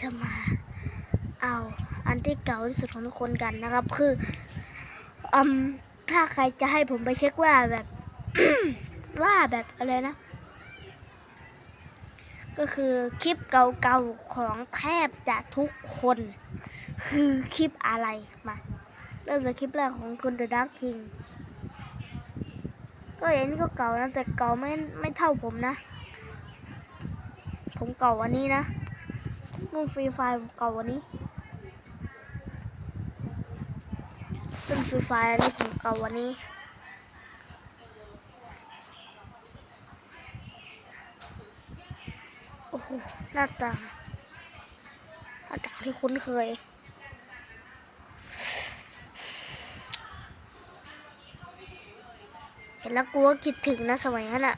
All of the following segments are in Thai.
จะมาเอาอันที่เก่าที่สุดของทุกคนกันนะครับ คืออืมถ้าใครจะให้ผมไปเช็คว่าแบบว่าแบบอะไรนะ ก็คือคลิปเก่าๆของแทบจะทุกคน คือคลิปอะไรมาเริ่มจากคลิปแรกของคุณ The Dark King ก็อย่างนี้ก็เก่านะแต่เก่าไม่ไม่เท่าผมนะ ผมเก่าวันนี้นะ นุ่นฟรีไฟเก่าวันนี้นุ่นฟรีไฟอันนี้ผมเก่าวันนี้โอ้โหหน้าตาหน้าตาที่คุ้นเคยเห็นแล้วกูก็คิดถึงนะสมัยนั้นอะ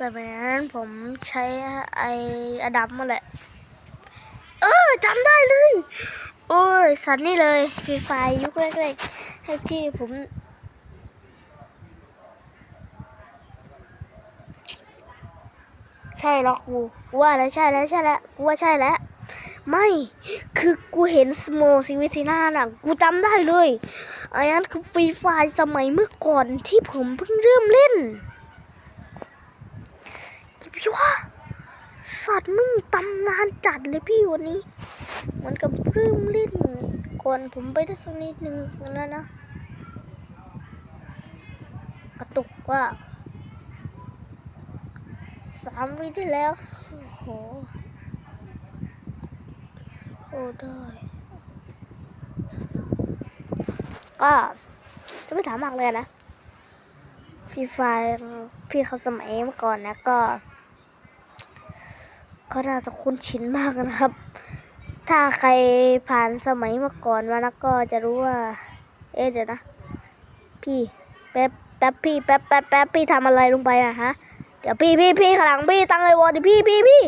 สมัยนั้นผมใช้ไออดัมมาแหละ เออจำได้เลย โอ้ย สันนี่เลยฟรีไฟยุคแรกๆให้ที่ผมใช่หรอกกูกูว่าแล้วใช่แล้วใช่แล้วกูว่าใช่แล้ว ไม่คือกูเห็นสโมซิวิซิน่าน่ะกูจำได้เลยอันนั้นคือฟรีไฟสมัยเมื่อก่อนที่ผมเพิ่งเริ่มเล่น พี่ว่าสัตว์มึงตำนานจัดเลยพี่วันนี้มันกับเริ่มเล่นก่อนผมไปได้สักนิดนึงนะนะ กระตุกว่าสามวิที่แล้วโอ้โหโอ้ได้ก็จะไม่ถามมากเลยนะ พี่ไฟพี่เขาสมัยเมื่อก่อนนะก็ ก็น่าจะคุ้นชินมากนะครับ ถ้าใครผ่านสมัยเมื่อก่อนมาแล้วก็จะรู้ว่า เอ๊ะเดี๋ยวนะ พี่แป๊บแป๊บพี่แป๊บแป๊บแป๊บพี่ทำอะไรลงไปอะฮะ เดี๋ยวพี่พี่พี่ขลังพี่ตั้งไอวอดิพี่พี่พี่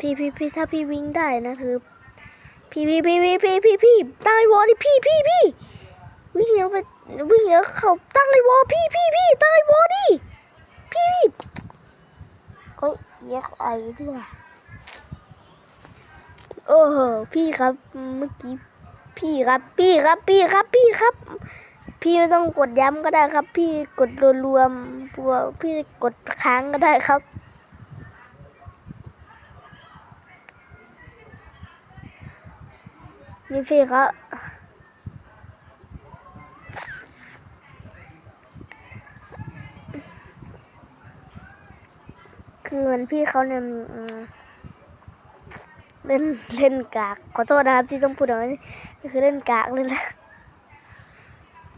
พี่พี่พี่ถ้าพี่วิ่งได้นะคือ พี่พี่พี่พี่พี่พี่พี่ตั้งไอวอดิพี่พี่พี่ วิ่งเร็วไปวิ่งเร็วเขาตั้งไอวอพี่พี่พี่ตั้งไอวอดิพี่พี่เฮ้ยเอ็กไอด้วยโอ้โหพี่ครับเมื่อกี้พี่ครับพี่ครับพี่ครับพี่ครับ พี่ไม่ต้องกดย้ำก็ได้ครับ พี่กดรวมๆตัวพี่กดค้างก็ได้ครับนี่พี่ครับ คือเหมือนพี่เขาเนี่ยเล่นเล่นกาก ขอโทษนะครับที่ต้องพูดแบบนี้นี่คือเล่นกากเลยนะ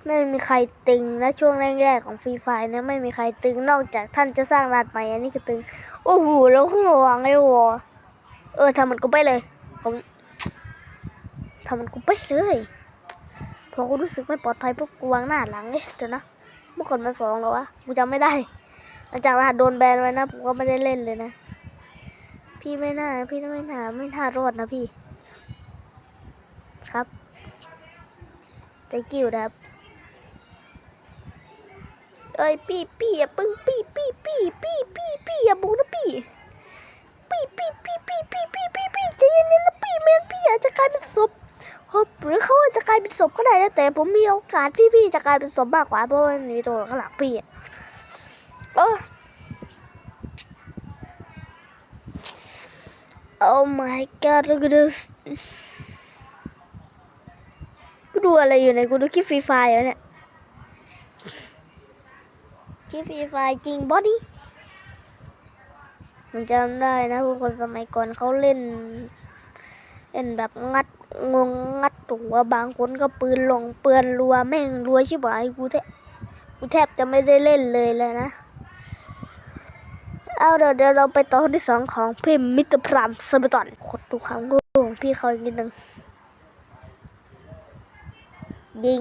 ไม่มีใครตึงนะช่วงแรกๆของฟรีไฟนะไม่มีใครตึงนอกจากท่านจะสร้างรัดใหม่อันนี้คือตึง โอ้โหแล้วขึ้นมาวางไอ้วอเออทำมันกูไปเลยผมทำมันกูไปเลยพอกูรู้สึกไม่ปลอดภัยปุ๊บกูวางหน้าหลังเลยเดี๋ยวนะเมื่อก่อนมาสองแล้ววะกูจำไม่ได้ หลังจากรหัสโดนแบนไว้นะผมก็ไม่ได้เล่นเลยนะ พี่ไม่น่า พี่ไม่น่าไม่น่ารอดนะพี่ ครับ thank you นะครับเอ้ยพี่พี่อย่าปึ้งพี่พี่พี่พี่พี่พี่อย่าบูนะพี่พี่พี่พี่พี่พี่พี่พี่พี่ใจเย็นๆนะพี่แม่นพี่อาจจะกลายเป็นศพหรือเขาอาจจะกลายเป็นศพก็ได้นะแต่ผมมีโอกาสพี่พี่จะกลายเป็นศพมากกว่าเพราะมันมีตัวข้างหลังพี่ อะโอ้ Oh my god look at this กูดูอะไรอยู่เนี่ยกูดูคลิปฟรีไฟร์เนี่ยคลิปฟรีไฟร์จริงบอดี้ผมจำได้นะผู้คนสมัยก่อนเขาเล่น เล่นแบบงัดงงงัดตัวบางคนก็ปืนลงเปือนรัวแม่งรัวชิบหายกูแทบกูแทบจะไม่ได้เล่นเลยเลยนะ เอาเดี๋ยวเดี๋ยวเราไปตอนที่สองของพี่มิตรพรามสมบตอนขดดูความโง่ของพี่เขาอีกนิดนึงยิง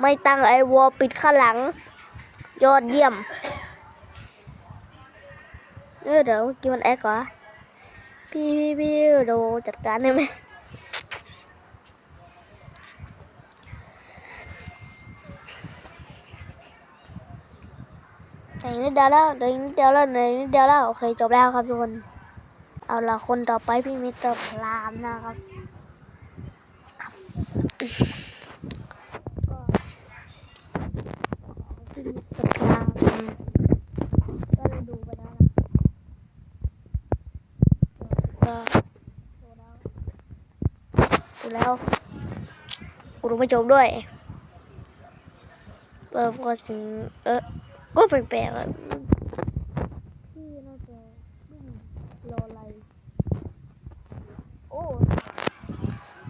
ไม่ตั้งไอวอลปิดข้างหลัง ยอดเยี่ยม เออเดี๋ยวกินมันแอคก่อนพี่พี่พี่เดี๋ยวจัดการได้ไหม แต่งนิดเดียวแล้วแต่งนิดเดียวแล้วแต่งนิดเดียวแล้วโอเคจบแล้วครับทุกคน เอาละคนต่อไปพี่มิสเตอร์พรามนะครับครับก็พี่มิสเตอร์พรามก็ได้ดูไปแล้วนะก็ดูแล้วดูแล้ไม่จบด้วยเออก็ถึงเออ ก็แปลกๆอะพี่น่าจะวิ่งรออะไรโอ้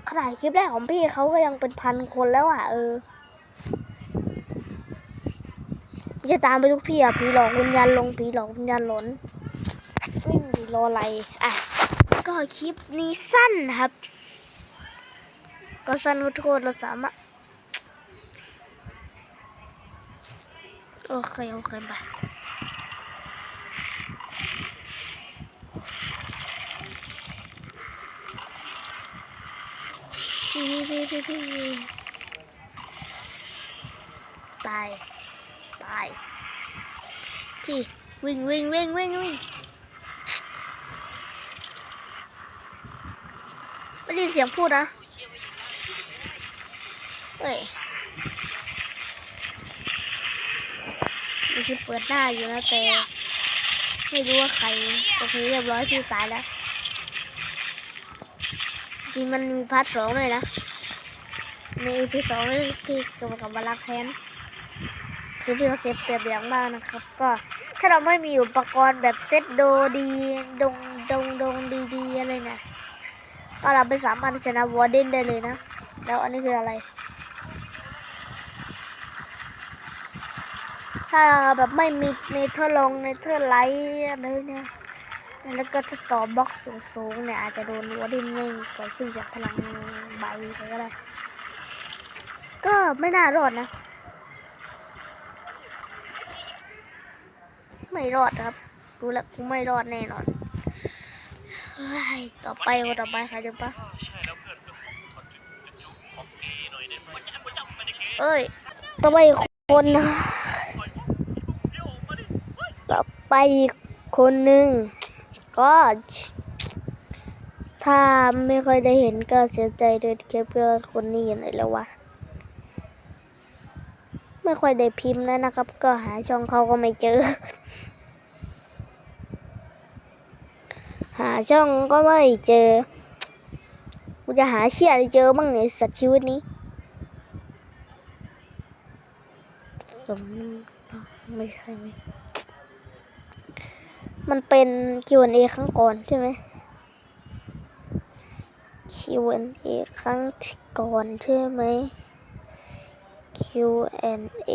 ขนาดคลิปแรกของพี่เขาก็ยังเป็นพันคนแล้วอะ เออจะตามไปทุกที่อะผีหลอกวิญญาณลงผีหลอกวิญญาณหลนวิ่งดีรออะไรอะก็คลิปนี้สั้นนะครับ ก็สั้นขอโทษเราสามารถ โอเค โอเคไปพี่พี่พี่พี่ตาย ตาย พี่วิ่งวิ่งวิ่งวิ่งวิ่งไม่ได้ยินเสียงพูดนะเอ้ย มัน ที่เปิดหน้าอยู่นะแต่ไม่รู้ว่าใครโอเคเรียบร้อยพี่ตายแล้ว จริงมันมีพาร์ทสองเลยนะมีอีพีสองเลยที่เกี่ยวกับวารักแทนคือพี่เขาเซตเปรียบอย่างมากนะครับ ก็ถ้าเราไม่มีอุปกรณ์แบบเซตโดดีดงดงดงดีดีๆอะไรนะก็เราไม่สามารถชนะวอร์เดนได้เลยนะ แล้วอันนี้คืออะไร ถ้าแบบไม่มีเนเธอร์ลงเนเธอร์ไลท์อะไรเนี่ยแล้วก็ถ้าต่อบล็อกสูงๆเนี่ยอาจจะโดนวัวดินไม่ก่อขึ้นจากพลังใบไปก็ได้ ก็ไม่น่ารอดนะ ไม่รอดครับ ดูแล้วกูไม่รอดแน่นอนต่อไปคนต่อไปใครเดี๋ยวปะเพื่อนก็ขอจุดจุดจุของเกย์หน่อยเนี่ยมันฉันประจำไปในเกย์เอ้ย ต่อไปคนนะ เดี๋ยวมาดิเฮ้ย ต่อ ไปอีกคนหนึ่งก็ถ้าไม่ค่อยได้เห็นก็เสียใจด้วยแค่เพื่อคนนี้อย่างไรแล้ววะ ไม่ค่อยได้พิมพ์แล้วนะครับ ก็หาช่องเขาก็ไม่เจอ หาช่องก็ไม่เจอ กูจะหาเชี่ยอะไรเจอบ้างในสัตว์ชีวิตนี้สมไม่ใช่ไหม มันเป็น Q&A ครั้งก่อนใช่ไหม Q&A ครั้งก่อนใช่ไหม Q&A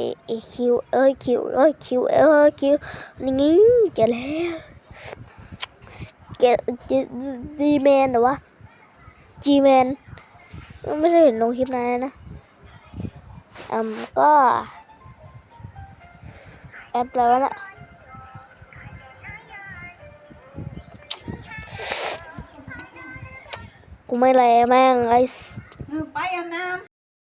Q เอ้ย Q เอ้ย Q เอ้ย Q นี่เจอแล้วเจอดีแมนเหรอวะ G man ไม่ได้เห็นลงคลิปนานนะอืมก็แอปแล้วนะ กูไม่แลแม่งไอ้ ไปอาบน้ำ